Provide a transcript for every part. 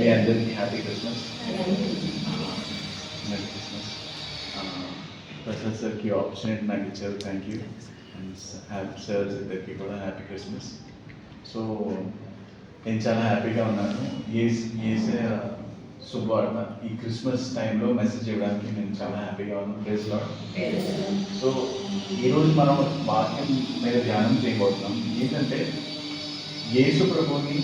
మీ అందరికీ happy Christmas merry Christmas Prasad సార్కి opportunity నాకు ఇచ్చారు thank you and happy sir ఇద్దరికి కూడా హ్యాపీ క్రిస్మస్ సో నేను చాలా హ్యాపీగా ఉన్నాను. ఏ ఏసే శుభవార్త. ఈ క్రిస్మస్ టైంలో మెసేజ్ ఇవ్వడానికి నేను చాలా హ్యాపీగా ఉన్నాను. ప్లేస్లో సో ఈరోజు మనం వాక్యం మీద ధ్యానం చేయబోతున్నాం. ఏంటంటే యేసు ప్రభుని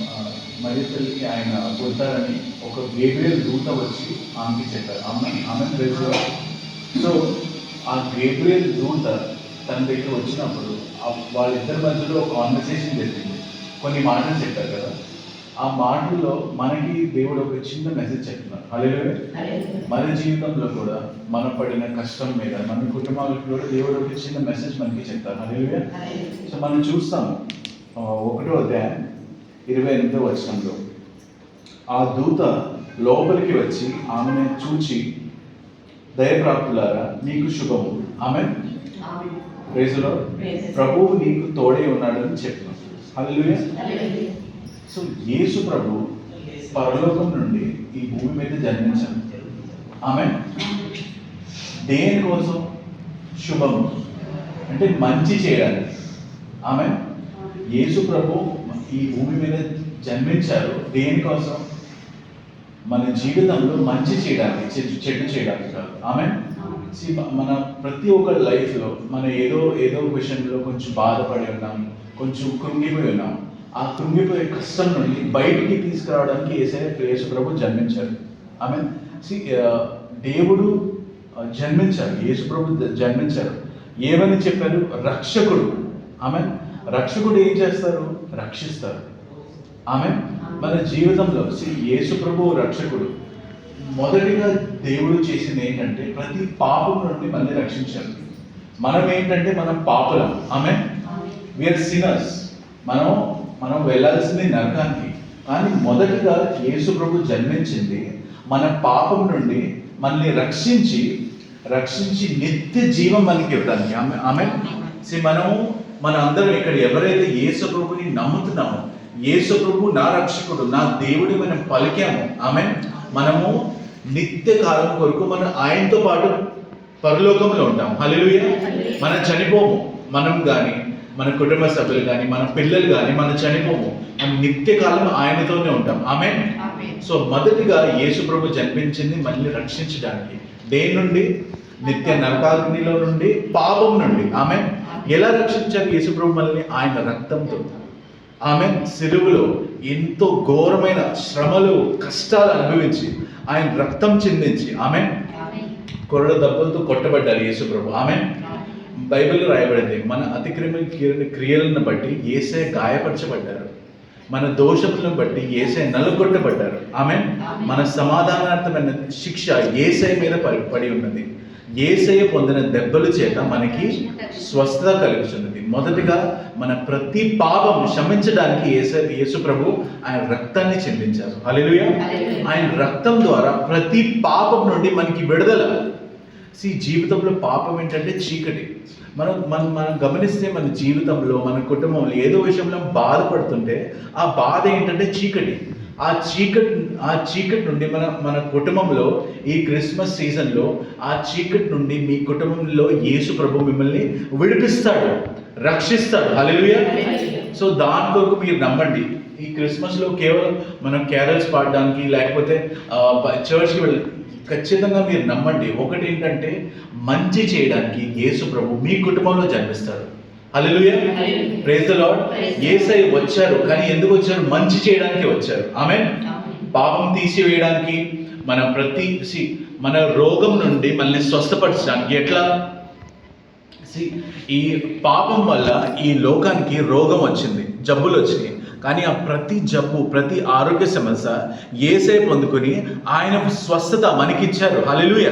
ఆ, ఆ, మరి తల్లికి ఆయన పుడతారని ఒక గేబ్రియల్ దూత వచ్చి ఆమెకి చెప్పారు. ఆమె ఆమె ప్లేస్లో సో ఆ గేబ్రియల్ దూత తన దగ్గర వచ్చినప్పుడు వాళ్ళిద్దరి మధ్యలో ఒక కాన్వర్సేషన్ జరిగింది. కొన్ని మాటలు చెప్పారు కదా. ఆ మాటల్లో మనకి దేవుడు ఒక చిన్న మెసేజ్ చెప్తున్నారు. అలాగే మన జీవితంలో కూడా మన పడిన కష్టం మీద మన కుటుంబాలకు కూడా దేవుడు ఒక చిన్న మెసేజ్ మనకి చెప్తారు. అలాగే సో మనం చూస్తాము. ఒకటో అధ్యాయం. ఇరవై ఎనిమిదో వచనంలో. ఆ దూత లోపలికి వచ్చి ఆమెను చూచి దయప్రాప్తులారా నీకు శుభము. ఆమె ప్రేజలో ప్రభువు నీకు తోడే ఉన్నాడని చెప్తున్నాం హల్లెలూయా సో యేసు ప్రభు పరలోకం నుండి ఈ భూమి మీద జన్మించాడు. ఆమె దేని కోసం? శుభము. అంటే మంచి చేయడానికి ఆమె యేసు ప్రభు ఈ భూమి మీద జన్మించారు దేనికోసం? మన జీవితంలో మంచి చేయడానికి చెడు చేయడానికి కాదు. ఆమె మన ప్రతి ఒక్క లైఫ్లో మన ఏదో ఏదో విషయంలో కొంచెం బాధపడి ఉన్నాం కొంచెం కృంగిపోయి ఉన్నాం. ఆ కృంగిపోయే కష్టం నుండి బయటికి తీసుకురావడానికి ఏసే యేసు ప్రభు జన్మించారు ఆమె దేవుడు జన్మించారు. యేసు ప్రభు జన్మించారు. ఏమని చెప్పారు? రక్షకుడు. ఆమె రక్షకుడు ఏం చేస్తారు? రక్షిస్తారు. ఆమె మన జీవితంలో శ్రీ యేసు ప్రభు రక్షకుడు. మొదటిగా దేవుడు చేసింది ఏంటంటే ప్రతి పాపం నుండి మనల్ని రక్షించారు మనం ఏంటంటే మనం పాపులం. ఆమె విఆర్ సినర్స్ మనం మనం వెళ్ళాల్సింది నరకానికి. కానీ మొదటిగా యేసు ప్రభు జన్మించింది మన పాపం నుండి మనల్ని రక్షించి రక్షించి నిత్య జీవం మనకి ఇవ్వడానికి. ఆమె ఆమె See, మనము మన అందరం ఇక్కడ ఎవరైతే యేసు ప్రభుని నమ్ముతున్నామో యేసు ప్రభు నా రక్షకుడు నా దేవుడి మనం పలికాము ఆమె మనము నిత్య కాలం కొరకు మనం ఆయనతో పాటు పరలోకంలో ఉంటాం. హల్లెలూయా. మనం చనిపోము. మనం కానీ మన కుటుంబ సభ్యులు కానీ మన పిల్లలు కానీ మనం చనిపోము. మనం నిత్య కాలం ఆయనతోనే ఉంటాం. ఆమె సో మొదటిగా యేసు ప్రభు జన్మించింది మనల్ని రక్షించడానికి. దేని నుండి? నిత్య నరకాగ్నిలో నుండి పాపం నుండి. ఆమె ఎలా రక్షించారు యేసు ప్రభు మనల్ని? ఆయన రక్తంతో. ఆమె సిలువలో ఎంతో ఘోరమైన శ్రమలు కష్టాలు అనుభవించి ఆయన రక్తం చిందించి ఆమె కొరడ దెబ్బలతో కొట్టబడ్డారు యేసు ప్రభు ఆమె బైబిల్లో రాయబడింది మన అతిక్రమ క్రియలను బట్టి ఏసే గాయపరచబడ్డారు. మన దోషములను బట్టి ఏసై నలుగొట్టబడ్డారు. ఆమె మన సమాధానార్థమైన శిక్ష ఏసై మీద పడి పడి ఉన్నది. ఏసయ పొందిన దెబ్బల చేత మనకి స్వస్థత కలుగుతున్నది మొదటిగా మన ప్రతి పాపం క్షమించడానికి ఏస యేసు ప్రభు ఆయన రక్తాన్ని చెందించారు. హల్లెలూయా. ఆయన రక్తం ద్వారా ప్రతి పాపం నుండి మనకి విడుదల. సి జీవితంలో పాపం ఏంటంటే చీకటి. మనం మనం మనం గమనిస్తే మన జీవితంలో మన కుటుంబంలో ఏదో విషయంలో బాధపడుతుంటే ఆ బాధ ఏంటంటే చీకటి. ఆ చీకటి ఆ చీకటి నుండి మన మన కుటుంబంలో ఈ క్రిస్మస్ సీజన్లో ఆ చీకటి నుండి మీ కుటుంబంలో యేసు ప్రభు మిమ్మల్ని విడిపిస్తాడు రక్షిస్తాడు. హల్లెలూయా. సో దాని కొరకు మీరు నమ్మండి. ఈ క్రిస్మస్లో కేవలం మనం క్యారల్స్ పాడడానికి లేకపోతే చర్చ్కి వెళ్ళి ఖచ్చితంగా మీరు నమ్మండి. ఒకటి ఏంటంటే మంచి చేయడానికి యేసు ప్రభు మీ కుటుంబంలో జన్మిస్తాడు. Hallelujah. ప్రేజ్ ద లార్డ్ యేసై వచ్చారు కానీ ఎందుకు వచ్చారు? మంచి చేయడానికి వచ్చారు. ఆమె పాపం తీసివేయడానికి మన ప్రతి మన రోగం నుండి మనల్ని స్వస్థపరచడానికి ఎట్లా? ఈ పాపం వల్ల ఈ లోకానికి రోగం వచ్చింది జబ్బులు వచ్చినాయి. కానీ ఆ ప్రతి జబ్బు ప్రతి ఆరోగ్య సమస్య ఏసే పొందుకొని ఆయన స్వస్థత మనకిచ్చారు. హల్లెలూయ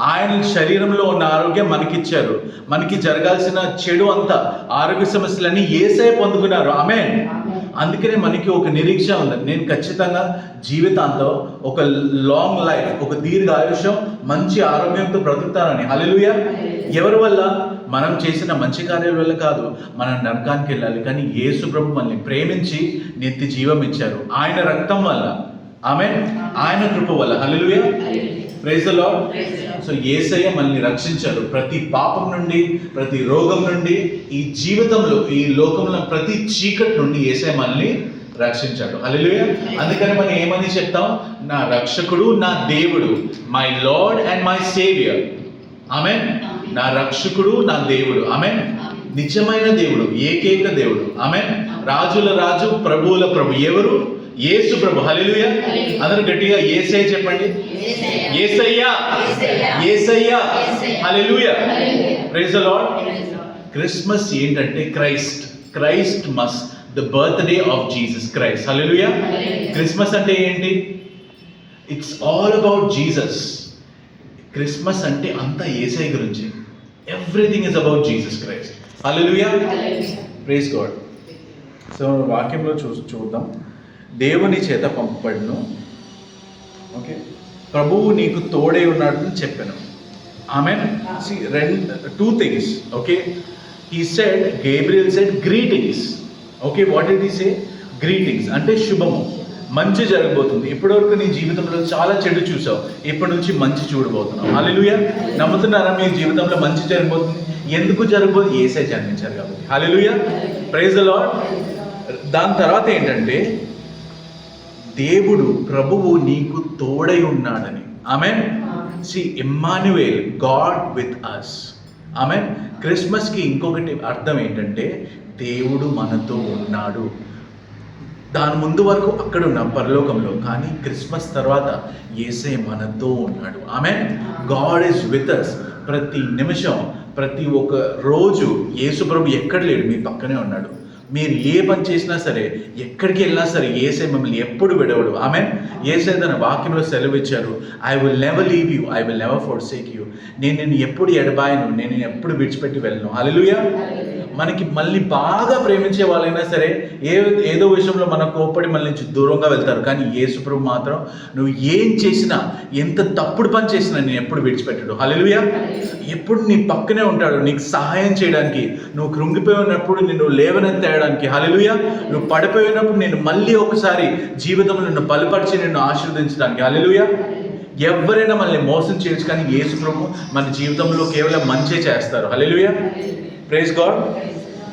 ఆయన శరీరంలో ఉన్న ఆరోగ్యం మనకిచ్చారు. మనకి జరగాల్సిన చెడు అంతా ఆరోగ్య సమస్యలన్నీ ఏసే పొందుకున్నారు. ఆమె అందుకనే మనకి ఒక నిరీక్ష ఉంది. నేను ఖచ్చితంగా జీవితాంతం ఒక లాంగ్ లైఫ్ ఒక దీర్ఘ ఆయుష్యం మంచి ఆరోగ్యంతో బ్రతుకుతానని. హల్లెలూయా. ఎవరి వల్ల? మనం చేసిన మంచి కార్యాల వల్ల కాదు. మనం నరకానికి వెళ్ళాలి. కానీ యేసు ప్రభు మనల్ని ప్రేమించి నిత్య జీవం ఇచ్చారు. ఆయన రక్తం వల్ల. ఆమె ఆయన కృప వల్ల. Hallelujah. Praise the Lord so Yesayya మనల్ని రక్షించారు ప్రతి పాపం నుండి ప్రతి రోగం నుండి ఈ జీవితంలో ఈ లోకంలో ప్రతి చీకటి నుండి ఏసయ్య మనల్ని రక్షించాడు. హల్లెలూయా అందుకని మనం ఏమని చెప్తాం? నా రక్షకుడు నా దేవుడు my Lord and my saviour ఆమె నా రక్షకుడు నా దేవుడు. ఆమె నిజమైన దేవుడు ఏకైక దేవుడు. ఆమె రాజుల రాజు ప్రభువుల ప్రభు ఎవరు? యేసు ప్రభు. హల్లెలూయా. అందరూ గట్టిగా ఏసై చెప్పండి. Yesayya. Yesayya. Hallelujah. Praise the Lord Christmas ఏంటంటే Christ. Christ mas the birthday of Jesus Christ. Hallelujah. Christmas అంటే ఏంటి? It's all about Jesus. Christmas అంటే అంతా ఏసై గురించి. Everything is about Jesus Christ. Hallelujah. Praise God so వాక్యంలో చూ చూద్దాం. దేవుని చేత పంపబడును. ఓకే? ప్రభువు నీకు తోడే ఉన్నాడని చెప్పాను. ఆమె రెండు two things okay he said Gabriel said greetings okay what it he say greetings అంటే శుభము. మంచి జరగబోతుంది. ఇప్పటివరకు నీ జీవితంలో చాలా చెడు చూసావు. ఇప్పటి నుంచి మంచి చూడబోతున్నావు. హల్లెలూయా నమ్ముతున్నారా మీ జీవితంలో మంచి జరగబోతుంది? ఎందుకు జరగబోతుంది ఏసే జన్మించారు కాబట్టి. హల్లెలూయా ప్రైజ్ లాడ్ దాని తర్వాత ఏంటంటే దేవుడు ప్రభువు నీకు తోడై ఉన్నాడని. ఆమె see Emmanuel God with us ఆమె క్రిస్మస్కి ఇంకొకటి అర్థం ఏంటంటే దేవుడు మనతో ఉన్నాడు. దాని ముందు వరకు అక్కడ ఉన్నాం పరలోకంలో కానీ క్రిస్మస్ తర్వాత ఏసే మనతో ఉన్నాడు. ఆమె గాడ్ ఇస్ విత్ అస్ ప్రతి నిమిషం ప్రతి ఒక్క రోజు యేసు ప్రభు ఎక్కడ లేడు? మీ పక్కనే ఉన్నాడు. మీరు ఏ పని చేసినా సరే ఎక్కడికి వెళ్ళినా సరే ఏసే మిమ్మల్ని ఎప్పుడు విడవడు. ఆమె ఏసే తన వాక్యంలో సెలవిచ్చారు I will never leave you I will never forsake you నేను నేను ఎప్పుడు ఎడబాయను నేను ఎప్పుడు విడిచిపెట్టి వెళ్ళను. అలలుయా మనకి మళ్ళీ బాగా ప్రేమించే వాళ్ళైనా సరే ఏ ఏదో విషయంలో మన కోపడి మళ్ళీ నుంచి దూరంగా వెళ్తారు. కానీ యేసుప్రభు మాత్రం నువ్వు ఏం చేసినా ఎంత తప్పుడు పని చేసినా నేను ఎప్పుడు విడిచిపెట్టడు. హల్లెలూయా. ఎప్పుడు నీ పక్కనే ఉంటాడు. నీకు సహాయం చేయడానికి నువ్వు కృంగిపోయి ఉన్నప్పుడు నిన్ను లేవనెత్తేయడానికి హల్లెలూయా. నువ్వు పడిపోయినప్పుడు నేను మళ్ళీ ఒకసారి జీవితంలో నిన్ను బలపరిచి నిన్ను ఆశీర్వదించడానికి. హల్లెలూయా. ఎవరైనా మనల్ని మోసం చేయొచ్చు కానీ యేసు ప్రభు మన జీవితంలో కేవలం మంచే చేస్తారు. Hallelujah. Praise God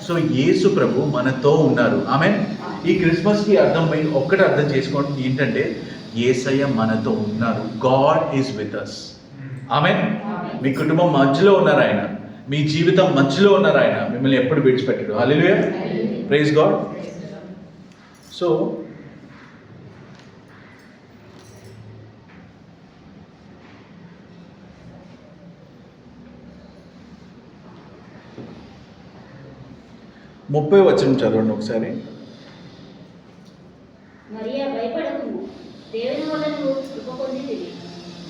so Yesu ప్రభు మనతో ఉన్నారు. ఆమె ఈ క్రిస్మస్కి అర్థమై ఒక్కటి అర్థం చేసుకోండి. ఏంటంటే ఏసయ్య మనతో ఉన్నారు. గాడ్ ఈజ్ విత్ అస్ ఆమె మీ కుటుంబం మధ్యలో ఉన్నారు ఆయన. మీ జీవితం మధ్యలో ఉన్నారు ఆయన. మిమ్మల్ని ఎప్పుడు విడిచిపెట్టడు. హల్లెలూయా ప్రైజ్ గాడ్ సో ముప్పై వచ్చిన చదవండి ఒకసారి.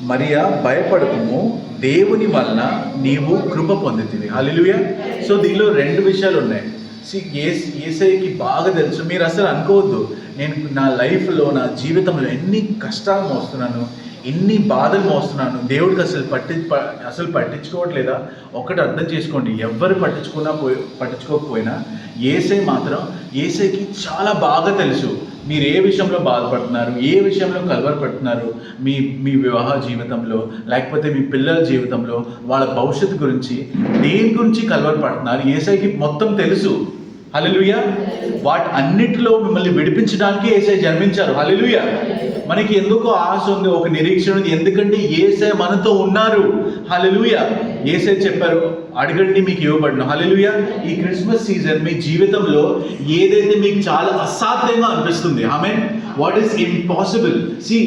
మరియా భయపడకుము. దేవుని పొందితివి. వలన నీవు కృప పొందుతుంది హల్లెలూయా సో దీనిలో రెండు విషయాలు ఉన్నాయి. సి ఏస్ ఏసైకి బాగా తెలుసు. మీరు అసలు అనుకోవద్దు. నేను నా లైఫ్లో నా జీవితంలో ఎన్ని కష్టాలు మోస్తున్నాను ఎన్ని బాధలు మోస్తున్నాను దేవుడికి అసలు పట్టి అసలు పట్టించుకోవట్లేదా? ఒకటి అర్థం చేసుకోండి. ఎవరు పట్టించుకున్నా పోయి పట్టించుకోకపోయినా ఏసై మాత్రం ఏసైకి చాలా బాగా తెలుసు. మీరు ఏ విషయంలో బాధపడుతున్నారు? ఏ విషయంలో కలవరపడుతున్నారు? మీ మీ వివాహ జీవితంలో లేకపోతే మీ పిల్లల జీవితంలో వాళ్ళ భవిష్యత్తు గురించి దేని గురించి కలవరపడుతున్నారు? ఏసైకి మొత్తం తెలుసు. హలలుయ వాటి అన్నిటిలో మిమ్మల్ని విడిపించడానికి ఏసై జన్మించారు. హలలుయ మనకి ఎందుకో ఆశ ఉంది ఒక నిరీక్షణ ఉంది. ఎందుకంటే ఏసై మనతో ఉన్నారు. హలలుయ ఏసై చెప్పారు అడగండి మీకు ఇవ్వబడిన. హలలుయ ఈ క్రిస్మస్ సీజన్ మీ జీవితంలో ఏదైతే మీకు చాలా అసాధ్యంగా అనిపిస్తుంది ఆమె what is impossible? See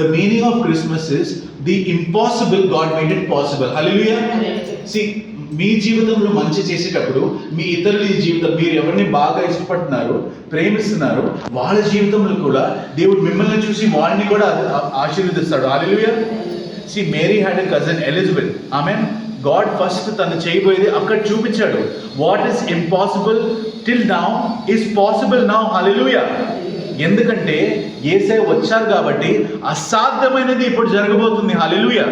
the meaning of Christmas is the impossible God made it possible hallelujah see మీ జీవితంలో మంచి చేసేటప్పుడు మీ ఇతరుల జీవితం మీరు ఎవరిని బాగా ఇష్టపడుతున్నారు ప్రేమిస్తున్నారు వాళ్ళ జీవితంలో కూడా దేవుడు మిమ్మల్ని చూసి వాళ్ళని కూడా ఆశీర్వదిస్తాడు. Hallelujah see Mary had a cousin Elizabeth ఆమె గాడ్ ఫస్ట్ తను చేయబోయేది అక్కడ చూపించాడు. What is impossible till now is possible now hallelujah ఎందుకంటే ఏసై వచ్చారు కాబట్టి అసాధ్యమైనది ఇప్పుడు జరగబోతుంది. హాలెలూయా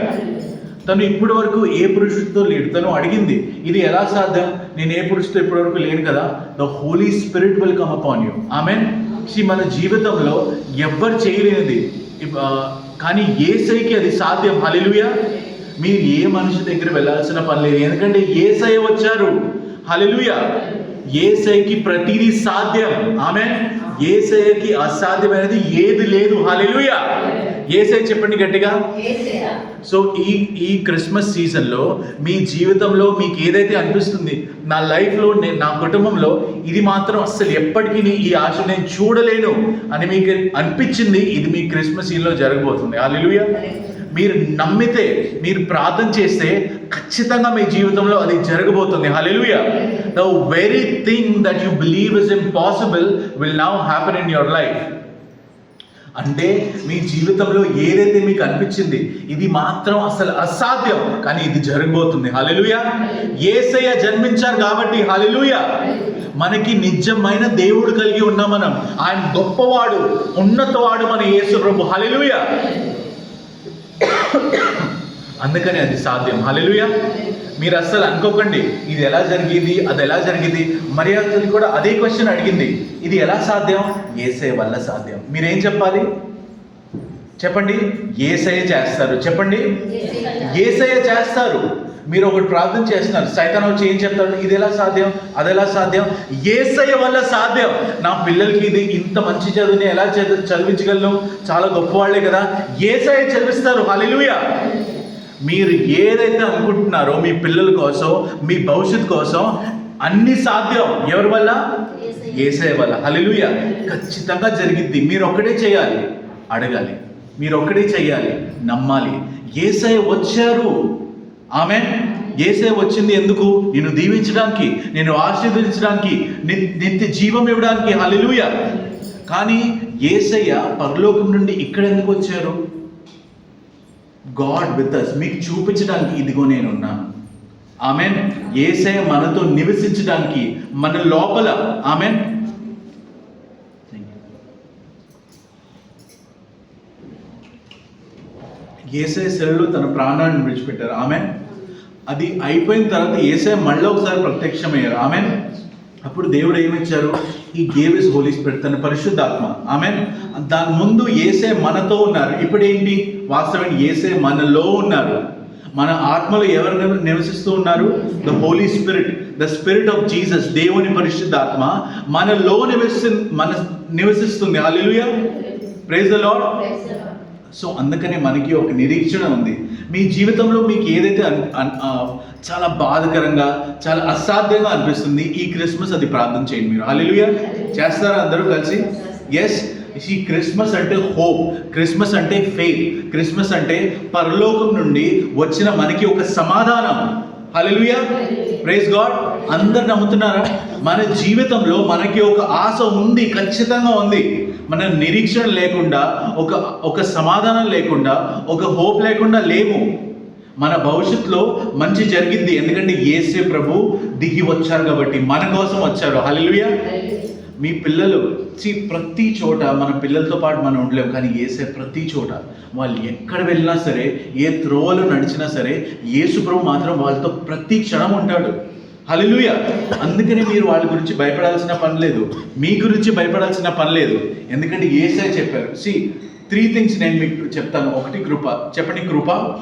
తను ఇప్పటి వరకు ఏ పురుషుడితో లేడు. తను అడిగింది ఇది ఎలా సాధ్యం? నేను ఏ పురుషుడితో ఇప్పటి వరకు లేను కదా? The Holy Spirit will come upon you amen see మన జీవితంలో ఎవ్వరు చేయలేనిది. కానీ ఏ సైకి అది సాధ్యం. హలిలుయా మీరు ఏ మనిషి దగ్గర వెళ్ళాల్సిన పని లేదు. ఎందుకంటే సై వచ్చారు. హాలిలుయా ఏ సైకి ప్రతిదీ సాధ్యం. ఆమె సైకి అసాధ్యమైనది ఏది లేదు. హలిలుయా ఏసై చెప్పండి గట్టిగా. సో ఈ ఈ క్రిస్మస్ సీజన్లో మీ జీవితంలో మీకు ఏదైతే అనిపిస్తుంది నా లైఫ్లో నేను నా కుటుంబంలో ఇది మాత్రం అస్సలు ఎప్పటికీ ఈ ఆశ నేను చూడలేను అని మీకు అనిపించింది ఇది మీ క్రిస్మస్ సీజన్లో జరగబోతుంది. అల్లెలుయ మీరు నమ్మితే మీరు ప్రార్థన చేస్తే ఖచ్చితంగా మీ జీవితంలో అది జరగబోతుంది. Hallelujah. The very thing that you believe is impossible will now happen in your life అంటే మీ జీవితంలో ఏదైతే మీకు అనిపించింది ఇది మాత్రం అసలు అసాధ్యం. కానీ ఇది జరగబోతుంది. హల్లెలూయా. ఏసయ్య జన్మించారు కాబట్టి హల్లెలూయా. మనకి నిజమైన దేవుడు కలిగి ఉన్నాం మనం. ఆయన గొప్పవాడు ఉన్నతవాడు మన యేసు ప్రభు. హల్లెలూయా. అందుకని అది సాధ్యం. హలెలుయ మీరు అస్సలు అనుకోకండి ఇది ఎలా జరిగింది అది ఎలా జరిగింది. మర్యాదలు కూడా అదే క్వశ్చన్ అడిగింది. ఇది ఎలా సాధ్యం? ఏసే వల్ల సాధ్యం. మీరేం చెప్పాలి? చెప్పండి. ఏసయ చేస్తారు. చెప్పండి. ఏసయ చేస్తారు. మీరు ఒకటి ప్రార్థన చేస్తున్నారు. సైతాన్ వచ్చి ఏం చెప్తాడు? ఇది ఎలా సాధ్యం? అది ఎలా సాధ్యం? ఏసయ్య వల్ల సాధ్యం. నా పిల్లలకి ఇది ఇంత మంచి చదువుని ఎలా చదివించగలను చాలా గొప్పవాళ్ళే కదా. ఏసయ చదివిస్తారు. హల్లెలూయా. మీరు ఏదైతే అనుకుంటున్నారో మీ పిల్లల కోసం మీ భవిష్యత్తు కోసం అన్ని సాధ్యం. ఎవరి వల్ల? ఏసే వల్ల. హలిలుయ ఖచ్చితంగా జరిగింది మీరు ఒక్కడే చేయాలి. అడగాలి. మీరు ఒక్కడే చేయాలి. నమ్మాలి. ఏసయ్య వచ్చారు. ఆమె ఏసై వచ్చింది ఎందుకు? నిన్ను దీవించడానికి నేను ఆశీర్వదించడానికి నిత్య జీవం ఇవ్వడానికి. హలిలుయ కానీ ఏసయ్య పరలోకం నుండి ఇక్కడ ఎందుకు వచ్చారు? గాడ్ విత్ అస్ మీకు చూపించడానికి ఇదిగో నేను ఉన్నాను ఆమెన్ ఏసే మనతో నివసించడానికి మన లోపల. ఆమెన్ ఏసే సెల్లు తన ప్రాణాన్ని విడిచిపెట్టారు. ఆమె అది అయిపోయిన తర్వాత ఏసే మళ్ళీ ఒకసారి ప్రత్యక్షమయ్యారు. ఆమె అప్పుడు దేవుడు ఏమిచ్చారు? ఈ గేవ్ ఇస్ హోలీ స్పిరిట్ తన పరిశుద్ధాత్మ. ఆమె దాని ముందు ఏసే మనతో ఉన్నారు. ఇప్పుడు ఏంటి వాస్తవం ఏసే మనలో ఉన్నారు. మన ఆత్మలో ఎవరు నివ- నివసిస్తూ ఉన్నారు? The Holy Spirit the Spirit of Jesus దేవుని పరిశుద్ధాత్మ. మనలో నివసి మన నివసిస్తుంది. Hallelujah praise the Lord so అందుకనే మనకి ఒక నిరీక్షణ ఉంది. మీ జీవితంలో మీకు ఏదైతే చాలా బాధకరంగా చాలా అసాధ్యంగా అనిపిస్తుంది ఈ క్రిస్మస్ అది ప్రార్థన చేయండి మీరు. అల్లెలుయా చేస్తారా అందరూ కలిసి? ఎస్ ఈ క్రిస్మస్ అంటే హోప్. క్రిస్మస్ అంటే ఫెయిత్ క్రిస్మస్ అంటే పరలోకం నుండి వచ్చిన మనకి ఒక సమాధానం. హల్లెలూయా. ప్రేస్ గాడ్ అందరు నమ్ముతున్నారా? మన జీవితంలో మనకి ఒక ఆశ ఉంది ఖచ్చితంగా ఉంది. మన నిరీక్షణ లేకుండా ఒక ఒక సమాధానం లేకుండా ఒక హోప్ లేకుండా లేము. మన భవిష్యత్తులో మంచి జరిగింది. ఎందుకంటే ఏసే ప్రభు దిగి వచ్చారు కాబట్టి మన కోసం వచ్చారు. హల్లెలూయా. మీ పిల్లలు సి ప్రతి చోట మన పిల్లలతో పాటు మనం ఉండలేము కానీ ఏసే ప్రతి చోట వాళ్ళు ఎక్కడ వెళ్ళినా సరే ఏ త్రోవలు నడిచినా సరే యేసు ప్రభు మాత్రం వాళ్ళతో ప్రతి క్షణం ఉంటాడు. హలలుయ అందుకనే మీరు వాళ్ళ గురించి భయపడాల్సిన పని లేదు. మీ గురించి భయపడాల్సిన పని లేదు. ఎందుకంటే ఏసే చెప్పారు. సి త్రీ థింగ్స్ నేను మీకు చెప్తాను. ఒకటి కృప. చెప్పండి కృప.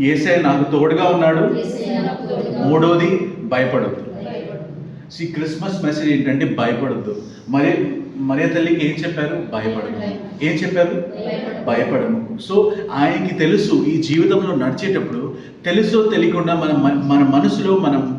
ఏసే నాకు తోడుగా ఉన్నాడు. మూడోది భయపడద్దు. సి క్రిస్మస్ మెసేజ్ ఏంటంటే భయపడద్దు. మరి మరియ తల్లికి ఏం చెప్పారు? భయపడము. ఏం చెప్పారు? భయపడము. సో ఆయనకి తెలుసు ఈ జీవితంలో నడిచేటప్పుడు తెలుసో తెలియకుండా మన మన మనసులో మనం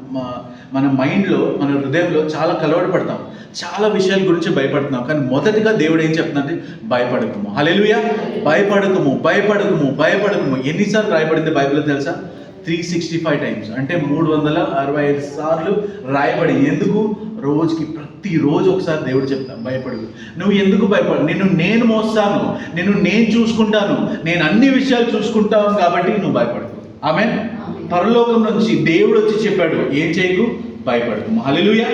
మన మైండ్లో మన హృదయంలో చాలా కలవడపడతాం చాలా విషయాల గురించి భయపడుతున్నాం. కానీ మొదటిగా దేవుడు ఏం చెప్తుందంటే భయపడకము. హలెలుయా భయపడకము భయపడకము భయపడకము. ఎన్నిసార్లు రాయబడింది బైబిల్ తెలుసా? Three sixty five times. అంటే మూడు వందల అరవై ఐదు సార్లు రాయబడి ఎందుకు? రోజుకి ప్రతిరోజు ఒకసారి దేవుడు చెప్తాను భయపడు నువ్వు ఎందుకు భయపడు నిన్ను నేను మోస్తాను. నిన్ను నేను చూసుకుంటాను. నేను అన్ని విషయాలు చూసుకుంటాను కాబట్టి నువ్వు భయపడు ఆమె పరలోకం నుంచి దేవుడు వచ్చి చెప్పాడు ఏం చేయకు? భయపడదు హల్లెలూయా.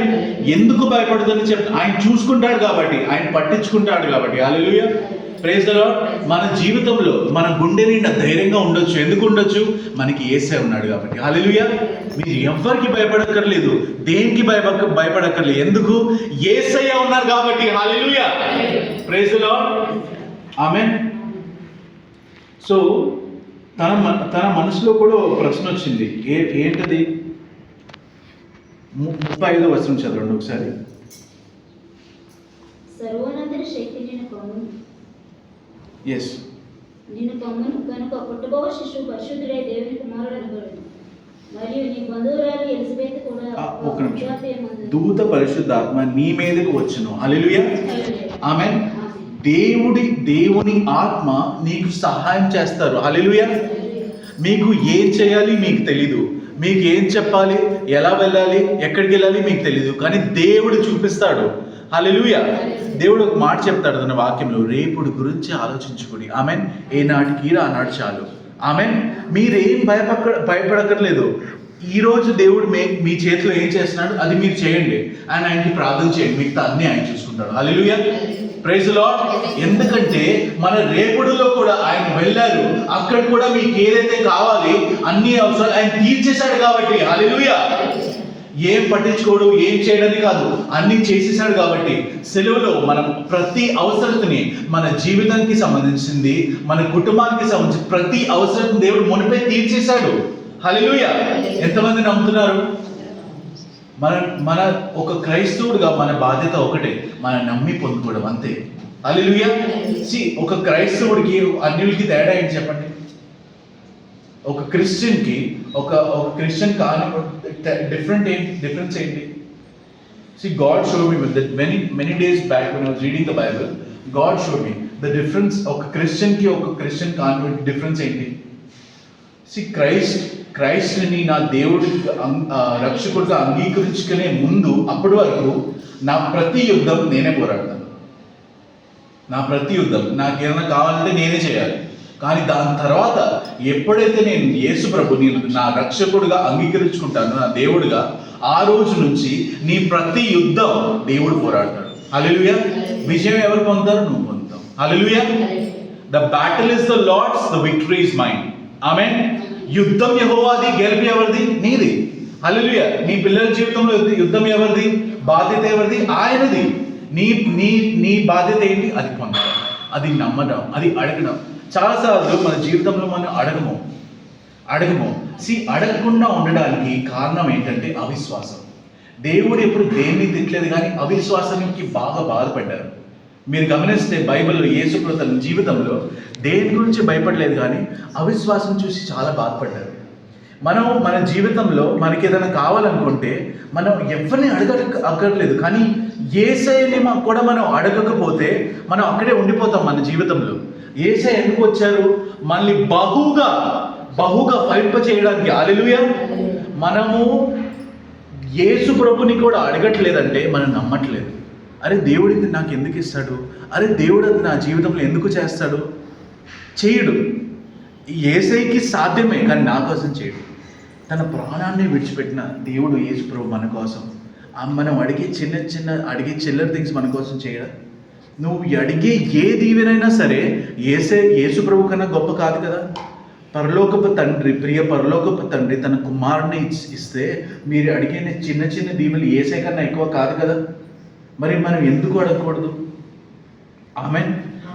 ఎందుకు భయపడదని చెప్ ఆయన చూసుకుంటాడు కాబట్టి ఆయన పట్టించుకుంటాడు కాబట్టి. హల్లెలూయా. ప్రేజలో మన జీవితంలో మన గుండె నిండా ధైర్యంగా ఉండొచ్చు. ఎందుకు ఉండొచ్చు? మనకి ఏసే ఉన్నాడు కాబట్టి. హల్లెలూయా. మీరు ఎవ్వరికి భయపడక్కర్లేదు. దేనికి భయపడ భయపడక్కర్లేదు. ఎందుకు? ఏసయ్య ఉన్నారు కాబట్టి. హల్లెలూయా. ప్రేజలో ఆమె సో తన తన మనసులో కూడా ఒక ప్రశ్న వచ్చింది. ఏ ఏంటది? ముప్పై ఐదో వచనం చదవండి ఒకసారి. సర్వోన్నతుని శక్తి కమ్ము. ఎస్ నిన్ను కమ్మును కనుక పుట్టబో శిశువు పరిశుద్ధుడై దేవుని కుమారుడు అనబడును. మరియు నీ బంధువురాలు ఎలిజబెత్ కూడా ఆ, ఒక్క నిమిషం. దూత పరిశుద్ధాత్మ నీ మీదకు వచ్చును. ఆమె ఆమేన్. దేవుడి దేవుని ఆత్మ నీకు సహాయం చేస్తారు. అలెలుయ మీకు ఏం చేయాలి మీకు తెలీదు. మీకు ఏం చెప్పాలి ఎలా వెళ్ళాలి ఎక్కడికి వెళ్ళాలి మీకు తెలీదు. కానీ దేవుడు చూపిస్తాడు. అలెలుయ దేవుడు ఒక మాట చెప్తాడు తన వాక్యంలో. రేపుడు గురించి ఆలోచించుకుని ఆమెన్. ఏ నాటికి ఆనాడు చాలు. ఆమెన్. మీరేం భయపక్క భయపడక్కర్లేదు. ఈరోజు దేవుడు మే మీ చేతిలో ఏం చేస్తున్నాడు? అది మీరు చేయండి. ఆయన ఆయనకి ప్రార్థన చేయండి. మిగతా అన్ని ఆయన చూసుకుంటాడు. అలెలుయ ప్రైజ్ లాడ్ ఎందుకంటే మన రేపుడులో కూడా ఆయన వెళ్ళారు. అక్కడ కూడా మీకు ఏదైతే కావాలి అన్ని అవసరాలు ఆయన తీర్చేశాడు కాబట్టి. హల్లెలూయా ఏం పట్టించుకోడు ఏం చేయడానికి కాదు. అన్ని చేసేసాడు కాబట్టి. సెలవులో మనం ప్రతి అవసరతని మన జీవితానికి సంబంధించింది మన కుటుంబానికి సంబంధించి ప్రతి అవసరం దేవుడు మునిపే తీర్చేశాడు. హలో ఎంతమంది నమ్ముతున్నారు? మన మన ఒక క్రైస్తవుడిగా మన బాధ్యత ఒకటే మన నమ్మి పొందుకోవడం అంతే. హల్లెలూయా. సి ఒక క్రైస్తవుడికి అన్యులకి తేడా ఏంటి చెప్పండి? ఒక క్రిస్టియన్కి ఒక ఒక క్రిస్టియన్ కాని డిఫరెంట్ ఏంటి? డిఫరెన్స్ ఏంటి? See God show me with many many days back when was reading the Bible God show me the difference ఒక క్రిస్టియన్కి ఒక క్రిస్టియన్ కాన్వెంట్ డిఫరెన్స్ ఏంటి? సి క్రైస్ట్ క్రైస్ట్ని నా దేవుడి రక్షకుడిగా అంగీకరించుకునే ముందు అప్పటి వరకు నా ప్రతి యుద్ధం నేనే పోరాడతాను. నా ప్రతి యుద్ధం నాకు ఏమైనా కావాలంటే నేనే చేయాలి. కానీ దాని తర్వాత ఎప్పుడైతే నేను యేసు ప్రభుని నా రక్షకుడిగా అంగీకరించుకుంటాను నా దేవుడిగా ఆ రోజు నుంచి నీ ప్రతి యుద్ధం దేవుడు పోరాడతాడు. హల్లెలూయా. విజయం ఎవరు పొందుతారు? నువ్వు పొందుతావు. Hallelujah. The battle is the Lord's the victory is mine ఆమె యుద్ధం యెహోవాది గెలిపి ఎవరిది? నీది. హల్లెలూయా. నీ పిల్లల జీవితంలో యుద్ధం ఎవరిది? బాధ్యత ఎవరిది? ఆయనది. నీ నీ నీ బాధ్యత ఏంటి? అది పొందడం. అది నమ్మడం. అది అడగడం. చాలాసార్లు మన జీవితంలో మనం అడగము. అడగము. సి అడగకుండా ఉండడానికి కారణం ఏంటంటే అవిశ్వాసం. దేవుడు ఎప్పుడు దేన్ని తిట్టలేదు కానీ అవిశ్వాసానికి బాగా బాధపడ్డారు మీరు గమనిస్తే బైబిల్లో యేసుప్రభు తన జీవితంలో దేని గురించి భయపడలేదు కానీ అవిశ్వాసం చూసి చాలా బాధపడ్డారు. మనం మన జీవితంలో మనకి ఏదైనా కావాలనుకుంటే మనం ఎవరిని అడగ అక్కర్లేదు. కానీ ఏసైని మ- కూడా మనం అడగకపోతే మనం అక్కడే ఉండిపోతాం మన జీవితంలో. ఏసై ఎందుకు వచ్చారు? మనల్ని బహుగా బహుగా ఫలింప చేయడానికి. అలెలుయ మనము యేసు ప్రభుని కూడా అడగట్లేదంటే మనం నమ్మట్లేదు. అరే దేవుడు ఇది నాకు ఎందుకు ఇస్తాడు? అరే దేవుడు అది నా జీవితంలో ఎందుకు చేస్తాడు? చేయడు. ఏసైకి సాధ్యమే కానీ నా కోసం చేయడు. తన ప్రాణాన్ని విడిచిపెట్టిన దేవుడు ఏసు ప్రభు మన కోసం. మనం అడిగే చిన్న చిన్న అడిగే చిల్లర థింగ్స్ మన కోసం చేయడం? నువ్వు అడిగే ఏ దీవెనైనా సరే ఏసే యేసు ప్రభు కన్నా గొప్ప కాదు కదా? పరలోకపు తండ్రి ప్రియ పరలోకపు తండ్రి తన కుమారుని ఇస్తే మీరు అడిగే చిన్న చిన్న దీవెలు ఏసే కన్నా ఎక్కువ కాదు కదా? మరి మనం ఎందుకు అడగకూడదు? ఆమె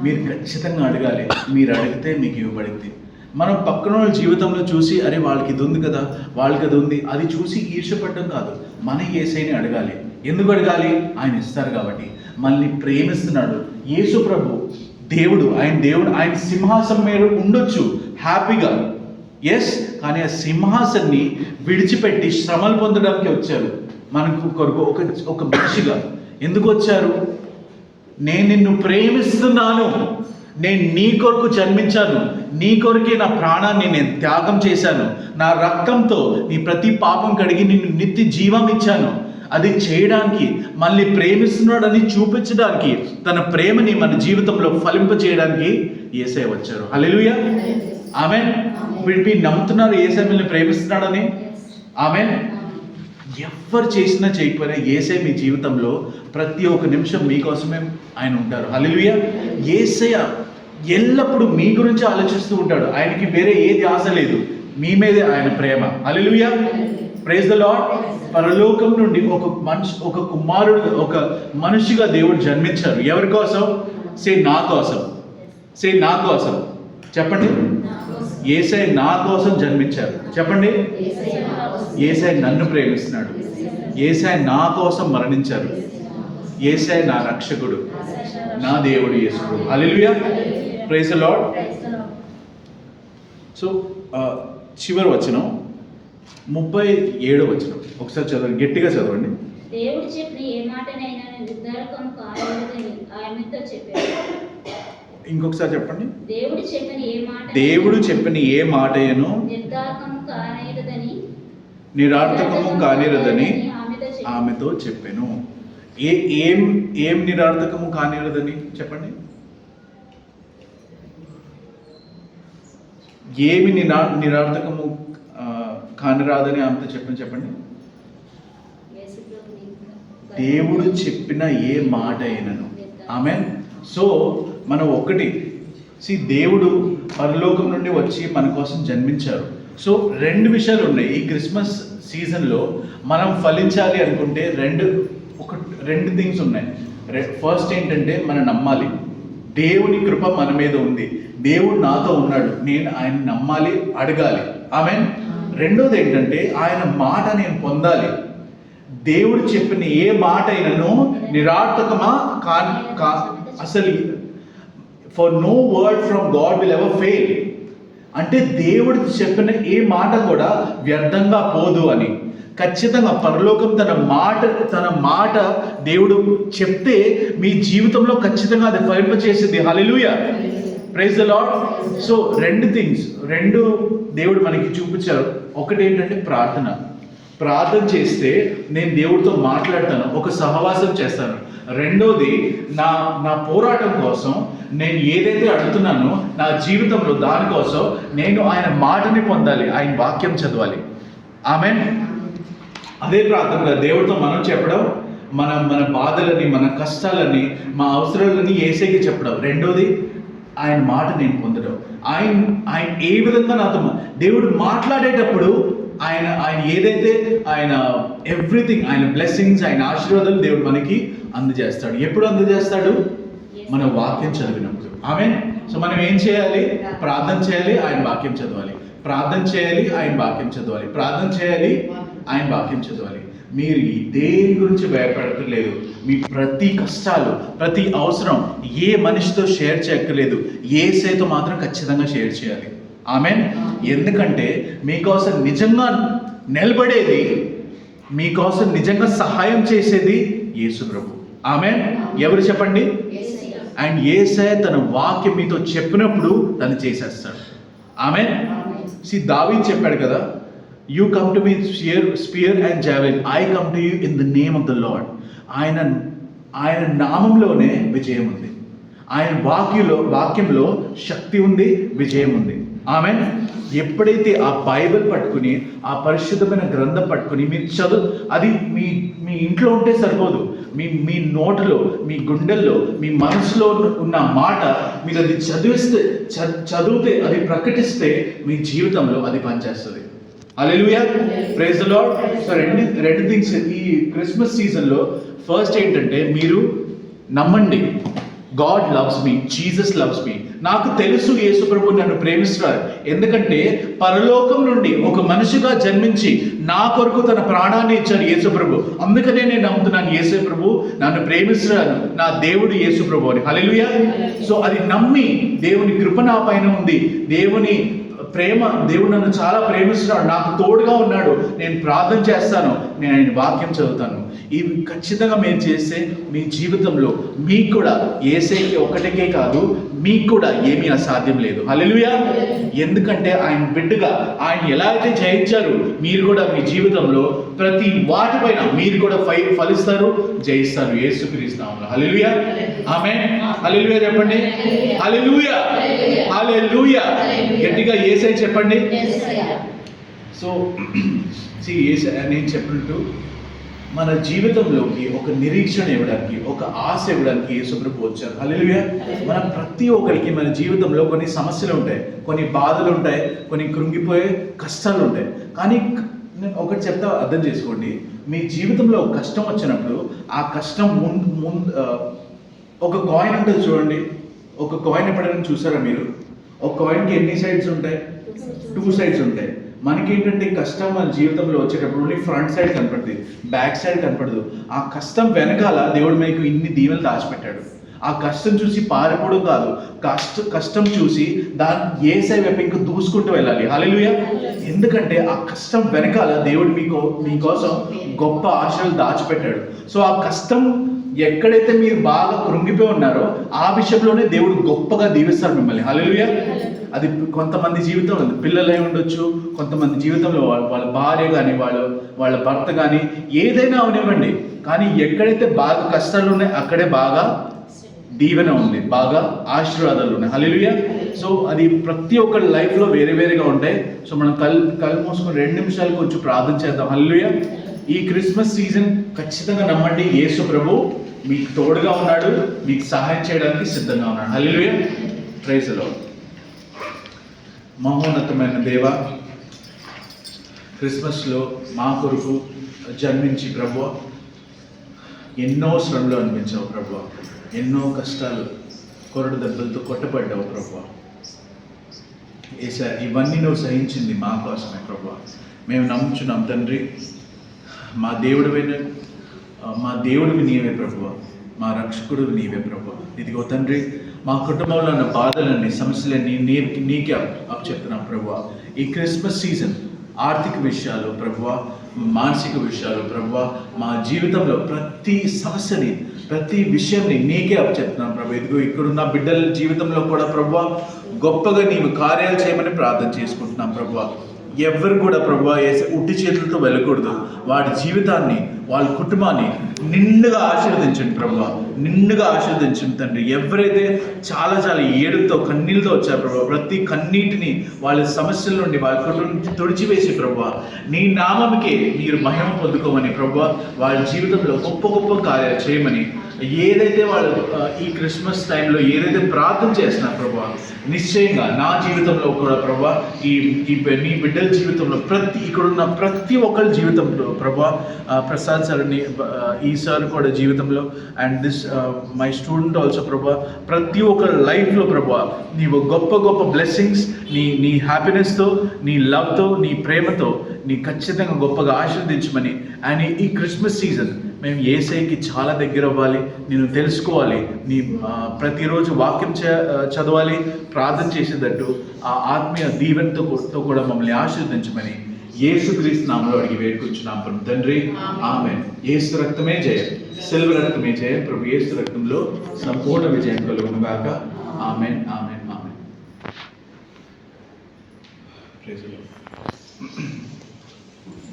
మీరు ఖచ్చితంగా అడగాలి. మీరు అడిగితే మీకు ఇవ్వబడింది. మనం పక్కన వాళ్ళ జీవితంలో చూసి అరే వాళ్ళకి ఇది ఉంది కదా వాళ్ళకి అది ఉంది. అది చూసి ఈర్షపడడం కాదు. మన ఏసైని అడగాలి. ఎందుకు అడగాలి? ఆయన ఇస్తారు కాబట్టి. మనల్ని ప్రేమిస్తున్నాడు. యేసు ప్రభు దేవుడు ఆయన దేవుడు ఆయన సింహాసనం మీద ఉండొచ్చు. హ్యాపీగా ఎస్ కానీ ఆ సింహాసన్ని విడిచిపెట్టి శ్రమలు పొందడానికి వచ్చారు. మనకు కొరకు ఒక ఒక మనిషిగా. ఎందుకు వచ్చారు? నేను నిన్ను ప్రేమిస్తున్నాను. నేను నీ కొరకు జన్మించాను. నీ కొరకే నా ప్రాణాన్ని నేను త్యాగం చేశాను. నా రక్తంతో నీ ప్రతి పాపం కడిగి నిన్ను నిత్య జీవం ఇచ్చాను. అది చేయడానికి మళ్ళీ ప్రేమిస్తున్నాడని చూపించడానికి తన ప్రేమని మన జీవితంలో ఫలింప చేయడానికి ఏసై వచ్చారు. హల్లెలూయా. ఆమె వీడి నమ్ముతున్నారు ఏసై మిమ్మల్ని ప్రేమిస్తున్నాడని. ఆమె ఎవరు చేసినా చేయకపోయినా ఏసే మీ జీవితంలో ప్రతి ఒక్క నిమిషం మీకోసమే ఆయన ఉంటారు. హల్లెలూయా. ఏసయ ఎల్లప్పుడూ మీ గురించి ఆలోచిస్తూ ఉంటాడు. ఆయనకి వేరే ఏది ఆశ లేదు. మీ మీదే ఆయన ప్రేమ. అలెలుయా ప్రైజ్ ద లాడ్ పరలోకం నుండి ఒక మనిషి ఒక కుమారుడు ఒక మనిషిగా దేవుడు జన్మించారు. ఎవరి కోసం? సే నా కోసం. సే నా కోసం. చెప్పండి. ఏసై నా కోసం జన్మించారు. చెప్పండి. ఏసై నన్ను ప్రేమిస్తున్నాడు. ఏసై నా కోసం మరణించారు. ఏసై నా రక్షకుడు. నా దేవుడు యేసుడు హల్లెలూయా ప్రైజ్ లార్డ్ సో చివరి వచనం ముప్పై ఏడో వచనం. ఒకసారి చదవండి. గట్టిగా చదవండి. దేవుడు చెప్పిన ఏ మాటనైనా కాలేదని ఆమెతో చెప్పాడు. ఇంకొకసారి చెప్పండి. దేవుడు చెప్పిన ఏ మాట దేవుడు చెప్పిన ఏ మాటయను నిరార్థకము కానిరదని ఆమెతో చెప్పాను. ఏ ఏం ఏం నిరార్థకము కానిరదని చెప్పండి. ఏమి నిరా నిరార్థకము కానిరాదని ఆమెతో చెప్పని చెప్పండి. దేవుడు చెప్పిన ఏ మాట అయినను. ఆమె సో మనం ఒకటి సి దేవుడు పరలోకం నుండి వచ్చి మన కోసం జన్మించారు. సో రెండు విషయాలు ఉన్నాయి. ఈ క్రిస్మస్ సీజన్లో మనం ఫలించాలి అనుకుంటే రెండు ఒక రెండు థింగ్స్ ఉన్నాయి. ఫస్ట్ ఏంటంటే మనం నమ్మాలి. దేవుని కృప మన మీద ఉంది. దేవుడు నాతో ఉన్నాడు. నేను ఆయన నమ్మాలి అడగాలి. ఆమె రెండోది ఏంటంటే ఆయన మాట నేను పొందాలి. దేవుడు చెప్పిన ఏ మాట అయినను నిరార్థకమా? కా కా అసలు for no word from God will ever fail అంటే దేవుడు చెప్పిన ఏ మాట కూడా వ్యర్థంగా పోదు అని. ఖచ్చితంగా పరలోకం తన మాట తన మాట దేవుడు చెప్తే మీ జీవితంలో ఖచ్చితంగా అది ఫలింప చేసింది hallelujah praise the Lord so రెండు థింగ్స్ రెండు దేవుడు మనకి చూపించారు. ఒకటి ఏంటంటే ప్రార్థన. ప్రార్థన చేస్తే నేను దేవుడితో మాట్లాడతాను ఒక సహవాసం చేస్తాను. రెండోది నా నా పోరాటం కోసం నేను ఏదైతే అడుగుతున్నానో నా జీవితంలో దానికోసం నేను ఆయన మాటని పొందాలి ఆయన వాక్యం చదవాలి. ఆమె అదే ప్రార్థనగా దేవుడితో మనం చెప్పడం మన మన బాధలని మన కష్టాలని మా అవసరాలని ఏసేకి చెప్పడం. రెండోది ఆయన మాట నేను పొందడం. ఆయన ఆయన ఏ విధంగా నాతో దేవుడు మాట్లాడేటప్పుడు ఆయన ఆయన ఏదైతే ఆయన ఎవ్రీథింగ్ ఆయన బ్లెస్సింగ్స్ ఆయన ఆశీర్వాదాలు దేవుడు మనకి అందజేస్తాడు. ఎప్పుడు అందజేస్తాడు? మన వాక్యం చదివినప్పుడు. ఆమె సో మనం ఏం చేయాలి? ప్రార్థన చేయాలి ఆయన వాక్యం చదవాలి. ప్రార్థన చేయాలి ఆయన వాక్యం చదవాలి. ప్రార్థన చేయాలి ఆయన వాక్యం చదవాలి. మీరు ఈ దేని గురించి భయపడట్లేదు మీ ప్రతి కష్టాలు ప్రతి అవసరం ఏ మనిషితో షేర్ చేయక్కర్లేదు. ఏ సేతో మాత్రం ఖచ్చితంగా షేర్ చేయాలి. ఆమె ఎందుకంటే మీకోసం నిజంగా నిలబడేది మీకోసం నిజంగా సహాయం చేసేది యేసు ప్రభు. ఆమె ఎవరు చెప్పండి? అండ్ ఏసే తన వాక్యం మీతో చెప్పినప్పుడు తను చేసేస్తాడు. ఆమె సి దావి చెప్పాడు కదా you come to me spear spear and javelin I come to you in the name of the Lord ఆయన ఆయన నామంలోనే విజయం ఉంది. ఆయన వాక్యంలో వాక్యంలో శక్తి ఉంది విజయం ఉంది. ఆమె ఎప్పుడైతే ఆ బైబిల్ పట్టుకుని ఆ పరిశుద్ధమైన గ్రంథం పట్టుకుని మీరు చదువు అది మీ మీ ఇంట్లో ఉంటే సరిపోదు. మీ మీ నోటిలో మీ గుండెల్లో మీ మనసులో ఉన్న మాట మీరు అది చదివిస్తే చదివితే అది ప్రకటిస్తే మీ జీవితంలో అది పనిచేస్తుంది. అలెలుయా ప్రైజ్ లాడ్ సో రెండు రెండు థింగ్స్ ఈ క్రిస్మస్ సీజన్లో ఫస్ట్ ఏంటంటే మీరు నమ్మండి. God loves me Jesus loves me నాకు తెలుసు యేసుప్రభు నన్ను ప్రేమిస్తున్నారు ఎందుకంటే పరలోకం నుండి ఒక మనిషిగా జన్మించి నా కొరకు తన ప్రాణాన్ని ఇచ్చాడు యేసుప్రభు. అందుకనే నేను నమ్ముతున్నాను యేసుప్రభు నన్ను ప్రేమిస్తున్నాను నా దేవుడు యేసుప్రభు అని. హల్లెలూయా సో అది నమ్మి దేవుని కృప నా పైన ఉంది. దేవుని ప్రేమ దేవుడు నన్ను చాలా ప్రేమిస్తున్నాడు. నాకు తోడుగా ఉన్నాడు. నేను ప్రార్థన చేస్తాను. నేను ఆయన వాక్యం చదువుతాను. ఇవి ఖచ్చితంగా మీరు చేస్తే మీ జీవితంలో మీకు కూడా ఏసైకి ఒకటికే కాదు మీకు కూడా ఏమీ అసాధ్యం లేదు. హల్లెలూయా. ఎందుకంటే ఆయన బిడ్డగా ఆయన ఎలా అయితే జయించారు మీరు కూడా మీ జీవితంలో ప్రతి వాటిపైన మీరు కూడా ఫై ఫలిస్తారు జయిస్తారు యేసుక్రీస్తునామములో హల్లెలూయా. ఆమె హల్లెలూయా చెప్పండి. హల్లెలూయా. హల్లెలూయా. గట్టిగా ఏసై చెప్పండి. సో సి ఏసై నేను చెప్పినట్టు మన జీవితంలోకి ఒక నిరీక్షణ ఇవ్వడానికి ఒక ఆశ ఇవ్వడానికి యేసుప్రభు వచ్చారు. హల్లెలూయా. మన ప్రతి ఒక్కరికి మన జీవితంలో కొన్ని సమస్యలు ఉంటాయి కొన్ని బాధలు ఉంటాయి కొన్ని కృంగిపోయే కష్టాలు ఉంటాయి. కానీ నేను ఒకటి చెప్తా అర్థం చేసుకోండి. మీ జీవితంలో ఒక కష్టం వచ్చినప్పుడు ఆ కష్టం ముందు ముందు ఒక కాయిన్ ఉంటుంది చూడండి. ఒక కాయిన్ ఎప్పుడైనా చూసారా మీరు? ఒక కాయిన్కి ఎన్ని సైడ్స్ ఉంటాయి? టూ సైడ్స్ ఉంటాయి. మనకేంటంటే కష్టం మన జీవితంలో వచ్చేటప్పుడు ఓన్లీ ఫ్రంట్ సైడ్ కనపడుతుంది బ్యాక్ సైడ్ కనపడదు. ఆ కష్టం వెనకాల దేవుడు మీకు ఇన్ని దీవెలు దాచిపెట్టాడు. ఆ కష్టం చూసి పారిపోవడం కాదు కష్ట కష్టం చూసి దాన్ని ఏ సైడ్ వైపు ఇంకా దూసుకుంటూ వెళ్ళాలి. హాలేలుయా ఎందుకంటే ఆ కష్టం వెనకాల దేవుడు మీకు మీకోసం గొప్ప ఆశలు దాచిపెట్టాడు. సో ఆ కష్టం ఎక్కడైతే మీరు బాగా కృంగిపోయి ఉన్నారో ఆ విషయంలోనే దేవుడు గొప్పగా దీవిస్తాడు మిమ్మల్ని. హల్లెలూయా. అది కొంతమంది జీవితంలో ఉంది. పిల్లలై ఉండొచ్చు కొంతమంది జీవితంలో వాళ్ళ వాళ్ళ భార్య కానీ వాళ్ళ వాళ్ళ భర్త కానీ ఏదైనా అవనివ్వండి. కానీ ఎక్కడైతే బాగా కష్టాలు ఉన్నాయో అక్కడే బాగా దీవెన ఉంది బాగా ఆశీర్వాదాలు ఉన్నాయి. హల్లెలూయా. సో అది ప్రతి ఒక్కరి లైఫ్లో వేరే వేరేగా ఉంటాయి. సో మనం కళ్ళు కళ్ళు మూసుకొని రెండు నిమిషాలు కొంచెం ప్రార్థన చేద్దాం. హల్లెలూయా. ఈ క్రిస్మస్ సీజన్ ఖచ్చితంగా నమ్మండి. యేసు ప్రభు మీకు తోడుగా ఉన్నాడు. మీకు సహాయం చేయడానికి సిద్ధంగా ఉన్నాడు. హల్లెలూయా. ప్రైజ్లో మహోన్నతమైన దేవ క్రిస్మస్లో మా కొరకు జన్మించి ప్రభు ఎన్నో శ్రమలు అనిపించావు ప్రభు ఎన్నో కష్టాలు కొరడు దెబ్బలతో కొట్టబడ్డావు ప్రభు ఏసా ఇవన్నీ నువ్వు సహించింది మా కోసమే ప్రభు మేము నమ్ముచున్నాం తండ్రి. మా దేవుడివైన మా దేవుడివి నీవే ప్రభువ. మా రక్షకుడు నీవే ప్రభు ఇదిగో తండ్రి మా కుటుంబంలో ఉన్న బాధలన్నీ సమస్యలన్నీ నీ నీకే అప్ అప్ చెప్తున్నాం ప్రభు ఈ క్రిస్మస్ సీజన్ ఆర్థిక విషయాలు ప్రభు మానసిక విషయాలు ప్రభువ మా జీవితంలో ప్రతి సమస్యని ప్రతి విషయాన్ని నీకే అప్ ప్రభు ఇదిగో ఇక్కడున్న బిడ్డల జీవితంలో కూడా ప్రభు గొప్పగా నీవు కార్యాలు చేయమని ప్రార్థన చేసుకుంటున్నాం ప్రభు ఎవరు కూడా ప్రభు ఉట్టి చేతులతో వెళ్ళకూడదు. వాడి జీవితాన్ని వాళ్ళ కుటుంబాన్ని నిండుగా ఆశీర్వదించండి ప్రభు. నిండుగా ఆశీర్వదించండి తండ్రి. ఎవరైతే చాలా చాలా ఏడుతో కన్నీళ్ళతో వచ్చారు ప్రభు ప్రతి కన్నీటిని వాళ్ళ సమస్యల నుండి వాళ్ళ కుటుంబం నుంచి తుడిచివేసి ప్రభు నీ నామంకే మీరు మహిమ పొందుకోమని ప్రభు వాళ్ళ జీవితంలో గొప్ప గొప్ప కార్యాలు చేయమని ఏదైతే వాళ్ళు ఈ క్రిస్మస్ టైంలో ఏదైతే ప్రార్థన చేస్తున్నారు ప్రభా నిశ్చయంగా నా జీవితంలో కూడా ప్రభా ఈ ఈ నీ బిడ్డల జీవితంలో ప్రతి ఇక్కడున్న ప్రతి ఒక్కరి జీవితంలో ప్రభా ప్రసాద్ సార్ని ఈ సార్ కూడా జీవితంలో and this my student also ప్రభా ప్రతి ఒక్కరి లైఫ్లో ప్రభా నీవు గొప్ప గొప్ప బ్లెస్సింగ్స్ నీ నీ హ్యాపీనెస్తో నీ లవ్తో నీ ప్రేమతో నీ ఖచ్చితంగా గొప్పగా ఆశీర్వదించమని అండ్ ఈ క్రిస్మస్ సీజన్ మేము ఏసైకి చాలా దగ్గర అవ్వాలి. నేను తెలుసుకోవాలి. నీ ప్రతిరోజు వాక్యం చదవాలి ప్రార్థన చేసేటట్టు ఆ ఆత్మీయ దీవెనతో కూడా మమ్మల్ని ఆశీర్వదించమని యేసు క్రీస్తు నామలో అడిగి వేడుకొచ్చున్నాం ప్రభు తండ్రి. ఆమె యేసు రక్తమే జయం. సెల్వ రక్తమే జయం. ప్రభు యేసు రక్తంలో సంపూర్ణ విజయం కలుగును గాక. Amen. Amen. Amen. Praise the Lord.